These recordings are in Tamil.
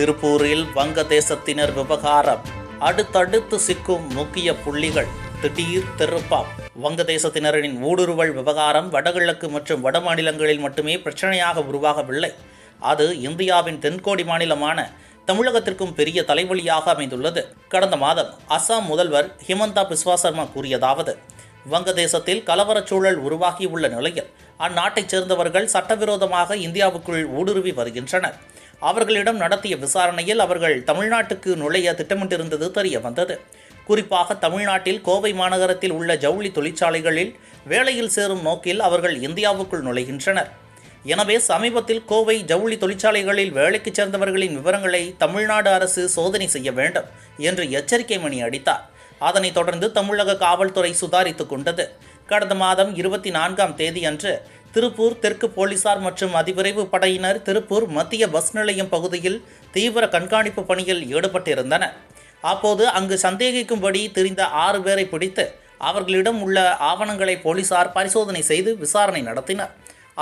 திருப்பூரில் வங்கதேசத்தினர் விவகாரம். அடுத்தடுத்து சிக்கும் முக்கிய புள்ளிகள். திடீர் திருப்பம். வங்கதேசத்தினரின் ஊடுருவல் விவகாரம் வடகிழக்கு மற்றும் வட மாநிலங்களில் மட்டுமே பிரச்சனையாக உருவாகவில்லை. அது இந்தியாவின் தென்கோடி மாநிலமான தமிழகத்திற்கும் பெரிய தலைவலியாக அமைந்துள்ளது. கடந்த மாதம் அசாம் முதல்வர் ஹிமந்தா பிஸ்வா சர்மா கூறியதாவது வங்கதேசத்தில் கலவரச் சூழல் உருவாகியுள்ள நிலையில் அந்நாட்டைச் சேர்ந்தவர்கள் சட்டவிரோதமாக இந்தியாவுக்குள் ஊடுருவி வருகின்றனர். அவர்களிடம் நடத்திய விசாரணையில் அவர்கள் தமிழ்நாட்டுக்கு நுழைய திட்டமிட்டிருந்தது தெரிய வந்தது. குறிப்பாக தமிழ்நாட்டில் கோவை மாநகரத்தில் உள்ள ஜவுளி தொழிற்சாலைகளில் வேலையில் சேரும் நோக்கில் அவர்கள் இந்தியாவுக்குள் நுழைகின்றனர். எனவே சமீபத்தில் கோவை ஜவுளி தொழிற்சாலைகளில் வேலைக்கு சேர்ந்தவர்களின் விவரங்களை தமிழ்நாடு அரசு சோதனை செய்ய வேண்டும் என்று எச்சரிக்கை மணி அடித்தார். அதனைத் தொடர்ந்து தமிழக காவல்துறை சுதாரித்துக் கொண்டது. கடந்த மாதம் இருபத்தி நான்காம் தேதி அன்று திருப்பூர் தெற்கு போலீசார் மற்றும் அதிவிரைவு படையினர் திருப்பூர் மத்திய பஸ் நிலையம் பகுதியில் தீவிர கண்காணிப்பு பணியில் ஈடுபட்டிருந்தனர். அப்போது அங்கு சந்தேகிக்கும்படி தெரிந்த ஆறு பேரை பிடித்து அவர்களிடம் உள்ள ஆவணங்களை போலீசார் பரிசோதனை செய்து விசாரணை நடத்தினர்.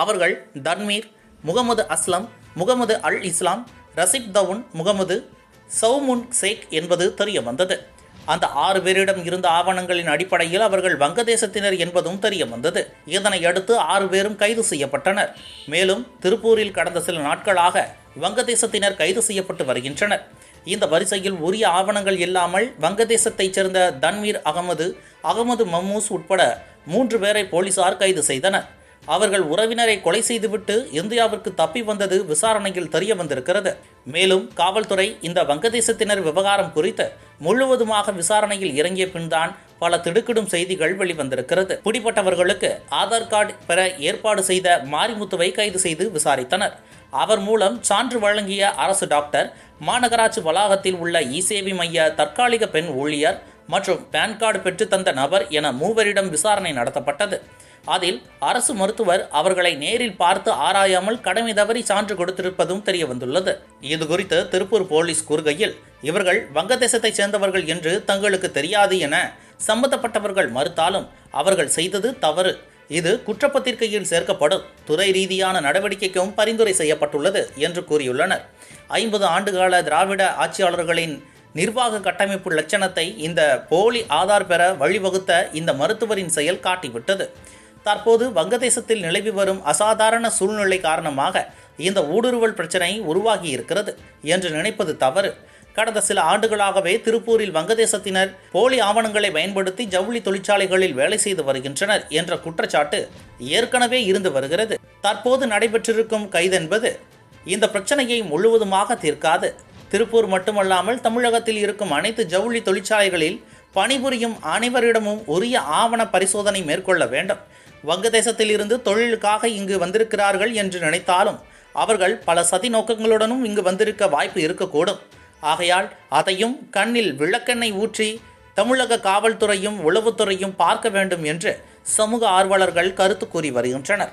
அவர்கள் தன்மீர் முகமது அஸ்லம் முகமது அல் இஸ்லாம் ரசிப் தவுன் முகமது சவுமுன் சேக் என்பது தெரிய வந்தது. அந்த ஆறு பேரிடம் இருந்த ஆவணங்களின் அடிப்படையில் அவர்கள் வங்கதேசத்தினர் என்பதும் தெரிய வந்தது இதனை அடுத்து ஆறு பேரும் கைது செய்யப்பட்டனர். மேலும் திருப்பூரில் கடந்த சில நாட்களாக வங்கதேசத்தினர் கைது செய்யப்பட்டு வருகின்றனர். இந்த வரிசையில் உரிய ஆவணங்கள் இல்லாமல் வங்கதேசத்தைச் சேர்ந்த தன்வீர் அகமது அகமது மம்மூஸ் உட்பட மூன்று பேரை போலீசார் கைது செய்தனர். அவர்கள் உறவினரை கொலை செய்துவிட்டு இந்தியாவிற்கு தப்பி வந்தது விசாரணையில் தெரிய வந்திருக்கிறது மேலும் காவல்துறை இந்த வங்கதேசத்தினர் விவகாரம் குறித்து முழுவதுமாக விசாரணையில் இறங்கிய பின்தான் பல திடுக்கிடும் செய்திகள் வெளிவந்திருக்கிறது. பிடிப்பட்டவர்களுக்கு ஆதார் கார்டு பெற ஏற்பாடு செய்த மாரிமுத்துவை கைது செய்து விசாரித்தனர். அவர் மூலம் சான்று வழங்கிய அரசு டாக்டர் மாநகராட்சி வளாகத்தில் உள்ள இசேவை மைய தற்காலிக பெண் ஊழியர் மற்றும் பான் கார்டு பெற்றுத்தந்த நபர் என மூவரிடம் விசாரணை நடத்தப்பட்டது. அதில் அரசு மருத்துவர் அவர்களை நேரில் பார்த்து ஆராயாமல் கடமை தவறி சான்று கொடுத்திருப்பதும் தெரிய வந்துள்ளது. இது குறித்து திருப்பூர் போலீஸ் கூறுகையில் இவர்கள் வங்கதேசத்தைச் சேர்ந்தவர்கள் என்று தங்களுக்கு தெரியாது என சம்பந்தப்பட்டவர்கள் மறுத்தாலும் அவர்கள் செய்தது தவறு. இது குற்றப்பத்திரிகையில் சேர்க்கப்படும் துறை ரீதியான நடவடிக்கைக்கும் பரிந்துரை செய்யப்பட்டுள்ளது என்று கூறியுள்ளனர். ஐம்பது ஆண்டுகால திராவிட ஆட்சியாளர்களின் நிர்வாக கட்டமைப்பு லட்சணத்தை இந்த போலி ஆதார் பெற வழிவகுத்த இந்த மருத்துவரின் செயல் காட்டிவிட்டது. தற்போது வங்கதேசத்தில் நிலவி வரும் அசாதாரண சூழ்நிலை காரணமாக இந்த ஊடுருவல் பிரச்சனை உருவாகி இருக்கிறது என்று நினைப்பது தவறு. கடந்த சில ஆண்டுகளாகவே திருப்பூரில் வங்கதேசத்தினர் போலி ஆவணங்களை பயன்படுத்தி ஜவுளி தொழிற்சாலைகளில் வேலை செய்து வருகின்றனர் என்ற குற்றச்சாட்டு ஏற்கனவே இருந்து வருகிறது. தற்போது நடைபெற்றிருக்கும் கைதென்பது இந்த பிரச்சனையை முழுவதுமாக தீர்க்காது. திருப்பூர் மட்டுமல்லாமல் தமிழகத்தில் இருக்கும் அனைத்து ஜவுளி தொழிற்சாலைகளில் பணிபுரியும் அனைவரிடமும் உரிய ஆவண பரிசோதனை மேற்கொள்ள வேண்டும். வங்கதேசத்தில் இருந்து தொழிலுக்காக இங்கு வந்திருக்கிறார்கள் என்று நினைத்தாலும் அவர்கள் பல சதி நோக்கங்களுடனும் இங்கு வந்திருக்க வாய்ப்பு இருக்கக்கூடும். ஆகையால் அதையும் கண்ணில் விளக்கெண்ணெய் ஊற்றி தமிழக காவல்துறையும் உளவுத்துறையும் பார்க்க வேண்டும் என்று சமூக ஆர்வலர்கள் கருத்து கூறி வருகின்றனர்.